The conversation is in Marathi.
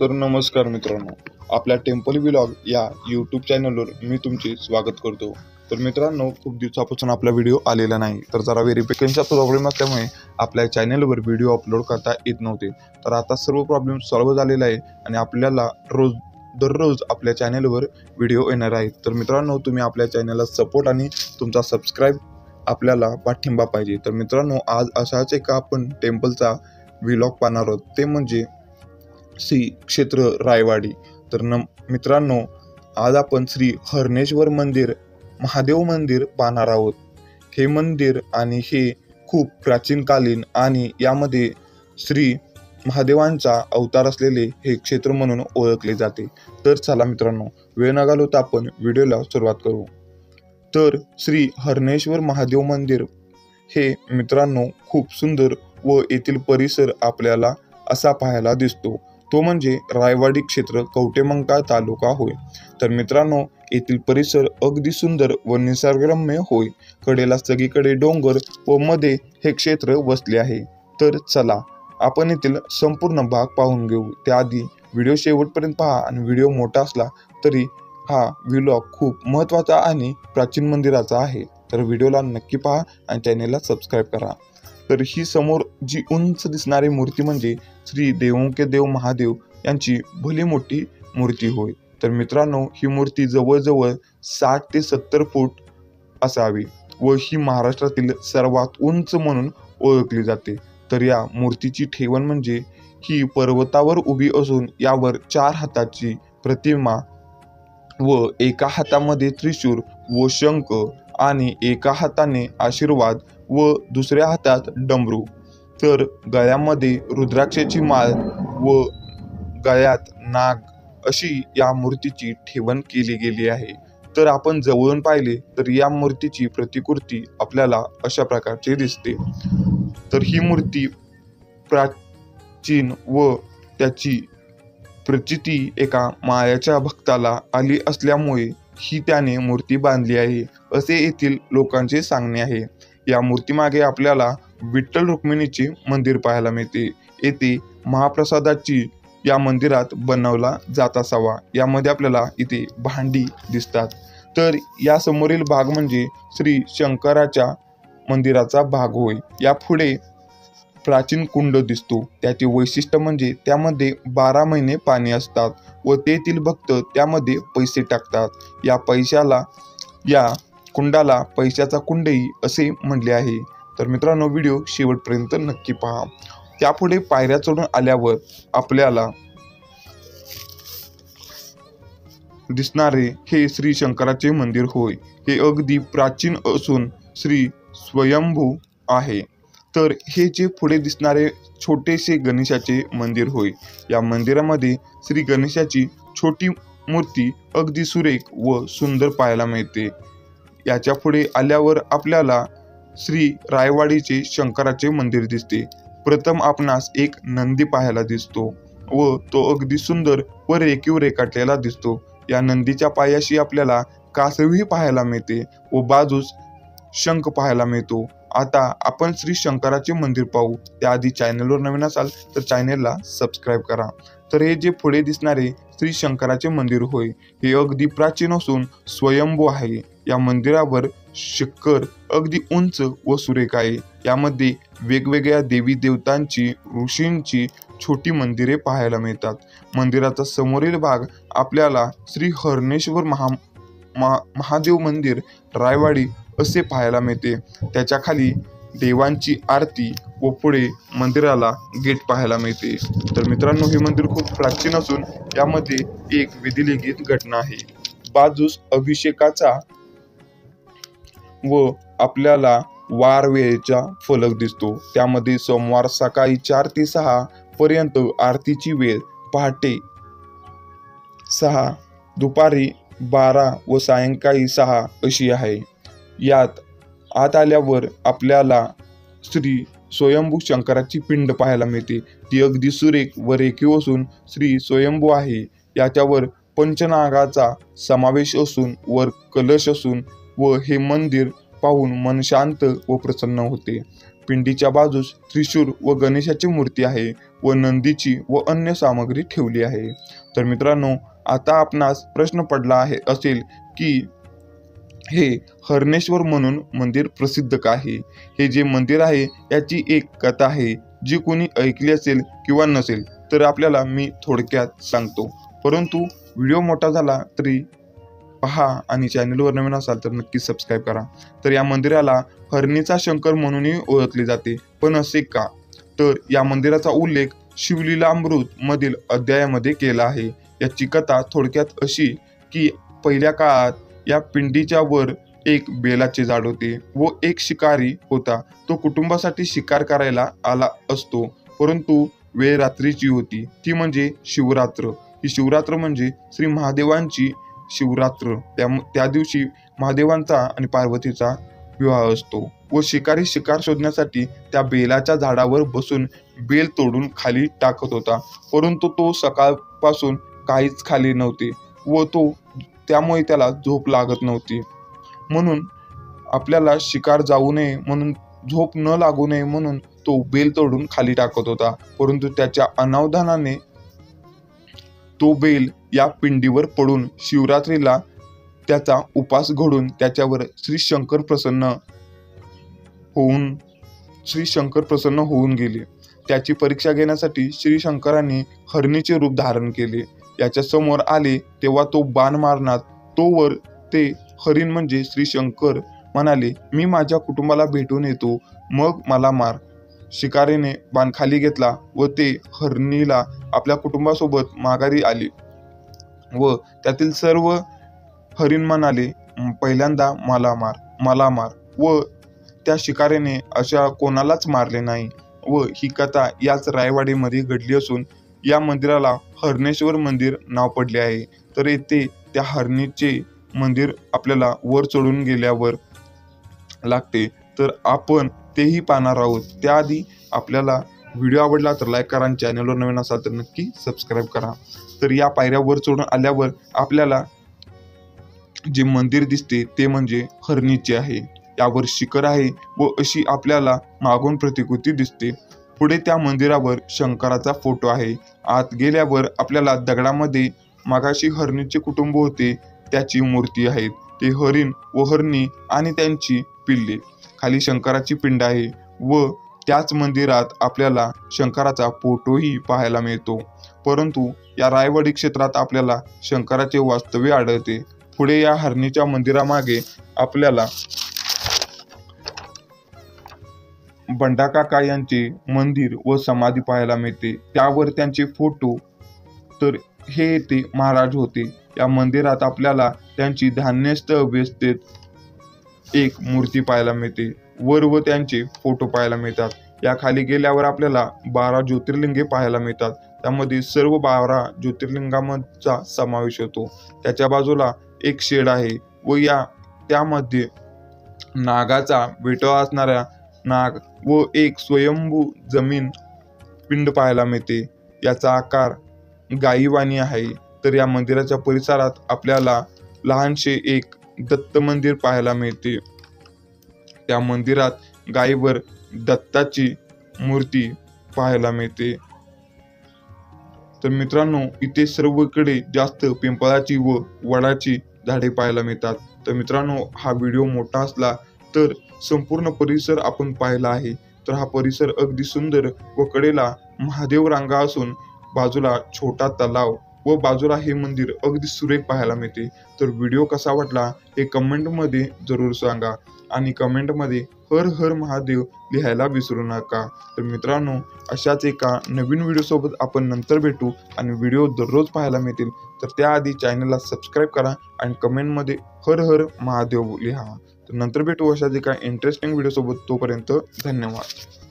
तर नमस्कार मित्रांनो आपल्या टेम्पल व्लॉग या यूट्यूब चॅनलवर मी तुमचे स्वागत करतो. तर मित्रांनो खूप दिवसापासून आपला व्हिडिओ आलेला नाही तर जरा व्हेरिफिकेशनचा प्रॉब्लेम असल्यामुळे आपल्या चॅनलवर व्हिडिओ अपलोड करता येत नव्हते. तर आता सर्व प्रॉब्लेम सॉल्व्ह झालेला आहे आणि आपल्याला रोज दररोज आपल्या चॅनलवर व्हिडिओ येणार आहेत. तर मित्रांनो तुम्ही आपल्या चॅनलला सपोर्ट आणि तुमचा सबस्क्राईब आपल्याला पाठिंबा पाहिजे. तर मित्रांनो आज असाच एका आपण टेम्पलचा व्हिलॉग पाहणार आहोत. ते म्हणजे श्री क्षेत्र रायवाडी. तर न मित्रांनो आज आपण श्री हरणेश्वर मंदिर महादेव मंदिर पाहणार आहोत. हे मंदिर आणि हे खूप प्राचीनकालीन आणि यामध्ये श्री महादेवांचा अवतार असलेले हे क्षेत्र म्हणून ओळखले जाते. तर चला मित्रांनो वेळ न घालवता आपण व्हिडिओला सुरुवात करू. तर श्री हरणेश्वर महादेव मंदिर हे मित्रांनो खूप सुंदर व येथील परिसर आपल्याला असा पाहायला दिसतो. तो म्हणजे रायवाडी क्षेत्र कवटेमंका तालुका होय. तर मित्रांनो येथील परिसर अगदी सुंदर व निसर्गरम्य होय. कडेला सगळीकडे डोंगर व मध्ये हे क्षेत्र वसले आहे. तर चला आपण येथील संपूर्ण भाग पाहून घेऊ. त्याआधी व्हिडिओ शेवटपर्यंत पहा आणि व्हिडिओ मोठा असला तरी हा व्हिलॉग खूप महत्त्वाचा आणि प्राचीन मंदिराचा आहे. तर व्हिडिओला नक्की पहा आणि चॅनेलला सबस्क्राईब करा. तर ही समोर जी उंच दिसणारी मूर्ती म्हणजे श्री देवोंके देव महादेव यांची भली मोठी मूर्ती होय. तर मित्रांनो ही मूर्ती जवळजवळ साठ ते सत्तर फूट असावी व ही महाराष्ट्रातील सर्वात उंच म्हणून ओळखली जाते. तर या मूर्तीची ठेवण म्हणजे ही पर्वतावर उभी असून यावर चार हाताची प्रतिमा व एका हातामध्ये त्रिशूर व शंख आणि एका हाताने आशीर्वाद व दुसऱ्या हातात डमरू. तर गळ्यामध्ये रुद्राक्षाची माळ व गळ्यात नाग अशी या मूर्तीची ठेवण केली गेली आहे. तर आपण जवळून पाहिले तर या मूर्तीची प्रतिकृती आपल्याला अशा प्रकारची दिसते. तर ही मूर्ती प्राचीन व त्याची प्रचिती एका मायाच्या भक्ताला आली असल्यामुळे ही त्याने मूर्ती बांधली आहे असे येथील लोकांचे सांगणे आहे. या मूर्तीमागे आपल्याला विठ्ठल रुक्मिणीचे मंदिर पाहायला मिळते. येथे महाप्रसादाची या मंदिरात बनवला जात असावा. यामध्ये आपल्याला इथे भांडी दिसतात. तर या समोरील भाग म्हणजे श्री शंकराच्या मंदिराचा भाग होय. या पुढे प्राचीन कुंड दिसतो. त्याचे वैशिष्ट्य म्हणजे त्यामध्ये बारा महिने पाणी असतात. व तेथील भक्त त्यामध्ये पैसे टाकतात. या पैशाला या कुंडाला पैशाचा कुंडही असे म्हणले आहे. तर मित्रांनो व्हिडिओ शेवटपर्यंत नक्की पहा. त्यापुढे पायऱ्या चढून आल्यावर आपल्याला दिसणारे हे श्री शंकराचे मंदिर होय. हे अगदी प्राचीन असून श्री स्वयंभू आहे. तर हे जे पुढे दिसणारे छोटेसे गणेशाचे मंदिर होय. या मंदिरामध्ये श्री गणेशाची छोटी मूर्ती अगदी सुरेख व सुंदर पाहायला मिळते. याच्यापुढे आल्यावर आपल्याला श्री रायवाडीचे शंकराचे मंदिर दिसते. प्रथम आपणास एक नंदी पाहायला दिसतो व तो अगदी सुंदर व रेखीव रेखाटलेला दिसतो. या नंदीच्या पायाशी आपल्याला कासवीही पाहायला मिळते व बाजूस शंख पाहायला मिळतो. आता आपण श्री शंकराचे मंदिर पाहू. त्याआधी चॅनलवर नवीन असाल तर चॅनलला सबस्क्राईब करा. तर हे जे पुढे दिसणारे श्री शंकराचे मंदिर होय हे अगदी प्राचीन असून स्वयंभू आहे. या मंदिरावर शिखर अगदी उंच व सुरेख आहे. यामध्ये वेगवेगळ्या देवी देवतांची ऋषींची छोटी मंदिरे पाहायला मिळतात. मंदिराचा समोरील भाग आपल्याला श्री हरणेश्वर महा महा महादेव मंदिर रायवाडी असे पाहायला मिळते. त्याच्याखाली देवांची आरती व पुढे मंदिराला गेट पाहायला मिळते. तर मित्रांनो हे मंदिर खूप प्राचीन असून यामध्ये एक विधिलिखित घटना आहे. बाजूस अभिषेकाचा व आपल्याला वार वेळेचा फलक दिसतो. त्यामध्ये सोमवार सकाळी चार ते सहा पर्यंत आरतीची वेळ पहाटे सहा दुपारी बारा व सायंकाळी सहा अशी आहे. यात आत आल्यावर आपल्याला श्री स्वयंभू शंकराची पिंड पाहायला मिळते. ती अगदी सुरेख व रेखीव असून श्री स्वयंभू आहे. याच्यावर पंचनागाचा समावेश असून वर कलश असून व हे मंदिर पाहून मन शांत व प्रसन्न होते. पिंडीच्या बाजूस त्रिशूर व गणेशाची मूर्ती आहे व नंदीची व अन्य सामग्री ठेवली आहे. तर मित्रांनो आता आपणास प्रश्न पडला आहे असेल की हे हरणेश्वर म्हणून मंदिर प्रसिद्ध आहे? हे जे मंदिर आहे याची एक कथा आहे. जी कोणी ऐकली असेल किंवा नसेल तर आपल्याला मी थोडक्यात सांगतो. परंतु व्हिडिओ मोठा झाला तरी पहा आणि चॅनलवर नवीन असाल तर नक्की सबस्क्राईब करा. तर या मंदिराला हरणीचा शंकर म्हणूनही ओळखले जाते पण असे का? तर या मंदिराचा उल्लेख शिवलीलामृत मधील अध्यायामध्ये केला आहे. याची कथा थोडक्यात अशी की पहिल्या काळात या पिंडीच्या वर एक बेलाचे झाड होते. व एक शिकारी होता. तो कुटुंबासाठी शिकार करायला आला असतो. परंतु वेळ रात्रीची होती. ती म्हणजे शिवरात्र. ही शिवरात्र म्हणजे श्री महादेवांची शिवरात्र. त्या त्या दिवशी महादेवांचा आणि पार्वतीचा विवाह असतो. व शिकारी शिकार शोधण्यासाठी त्या बेलाच्या झाडावर बसून बेल तोडून खाली टाकत होता. परंतु तो सकाळपासून काहीच खाली नव्हते. व तो त्यामुळे त्याला झोप लागत नव्हती. म्हणून आपल्याला शिकार जाऊ नये म्हणून झोप न लागू नये म्हणून तो बेल तोडून खाली टाकत होता. परंतु त्याच्या अनावधानाने तो बेल या पिंडीवर पडून शिवरात्रीला त्याचा उपास घडून त्याच्यावर श्री शंकर प्रसन्न होऊन श्री शंकर प्रसन्न होऊन गेले. त्याची परीक्षा घेण्यासाठी श्री शंकरांनी हरणीचे रूप धारण केले. याच्या समोर आले तेव्हा तो बाण मारणार तोवर ते हरिण म्हणजे श्री शंकर म्हणाले मी माझ्या कुटुंबाला भेटून येतो मग मला मार. शिकारीने बाण खाली घेतला व ते हरणीला आपल्या कुटुंबासोबत माघारी आले. व त्यातील सर्व हरिण म्हणाले पहिल्यांदा मला मार मला मार. व त्या शिकारीने अशा कोणालाच मारले नाही. व ही कथा याच रायवाडीमध्ये घडली असून या मंदिराला हरणेश्वर मंदिर नाव पडले आहे. तर येथे त्या हरणीचे मंदिर आपल्याला वर चढून गेल्यावर लागते. तर आपण तेही पाहणार आहोत. त्याआधी आपल्याला व्हिडिओ आवडला तर लाईक करा आणि चॅनलवर नवीन असाल तर नक्की सबस्क्राईब करा. तर या पायऱ्यावर चढून आल्यावर आपल्याला जे मंदिर दिसते ते म्हणजे हरणीचे आहे. यावर शिखर आहे व अशी आपल्याला मागून प्रतिकृती दिसते. पुढे त्या मंदिरावर शंकराचा फोटो आहे. आत गेल्यावर आपल्याला दगडामध्ये मागाशी हरणीचे कुटुंब होते त्याची मूर्ती आहे ते हरिण व हरणी आणि त्यांची पिल्ले. खाली शंकराची पिंड आहे व त्याच मंदिरात आपल्याला शंकराचा फोटोही पाहायला मिळतो. परंतु या रायवाडी क्षेत्रात आपल्याला शंकराचे वास्तव्य आढळते. पुढे या हरणीच्या मंदिरामागे आपल्याला बंडाकाका यांचे मंदिर व समाधी पाहायला मिळते. त्यावर त्यांचे फोटो. तर हे येथे महाराज होते. या मंदिरात आपल्याला त्यांची धान्यस्थ अवस्थेत एक मूर्ती पाहायला मिळते वर व त्यांचे फोटो पाहायला मिळतात. या खाली गेल्यावर आपल्याला बारा ज्योतिर्लिंगे पाहायला मिळतात. त्यामध्ये सर्व बारा ज्योतिर्लिंगांचा समावेश होतो. त्याच्या बाजूला एक शेड आहे व या त्यामध्ये नागाचा बेटवा असणाऱ्या नाग व एक स्वयंभू जमीन पिंड पाहायला मिळते. याचा आकार गाईवाणी आहे. तर या मंदिराच्या परिसरात आपल्याला लहानसे एक दत्त मंदिर पाहायला मिळते. त्या मंदिरात गायीवर दत्ताची मूर्ती पाहायला मिळते. तर मित्रांनो इथे सर्वकडे जास्त पिंपळाची व वडाची झाडे पाहायला मिळतात. तर मित्रांनो हा व्हिडिओ मोठा असला तर संपूर्ण परिसर आपण पाहिला आहे. तर हा परिसर अगदी सुंदर व कडेला महादेव रांगा असून बाजूला छोटा तलाव व बाजूला हे मंदिर अगदी सुरेख पाहायला मिळते. तर व्हिडिओ कसा वाटला हे कमेंटमध्ये जरूर सांगा आणि कमेंटमध्ये हर हर महादेव लिहायला विसरू नका. तर मित्रांनो अशाच एका नवीन व्हिडिओसोबत आपण नंतर भेटू आणि व्हिडिओ दररोज पाहायला मिळतील. तर त्याआधी चॅनलला सबस्क्राईब करा आणि कमेंटमध्ये हर हर महादेव लिहा. नंतर भेटू अशाच एका इंटरेस्टिंग व्हिडिओसोबत तोपर्यंत धन्यवाद.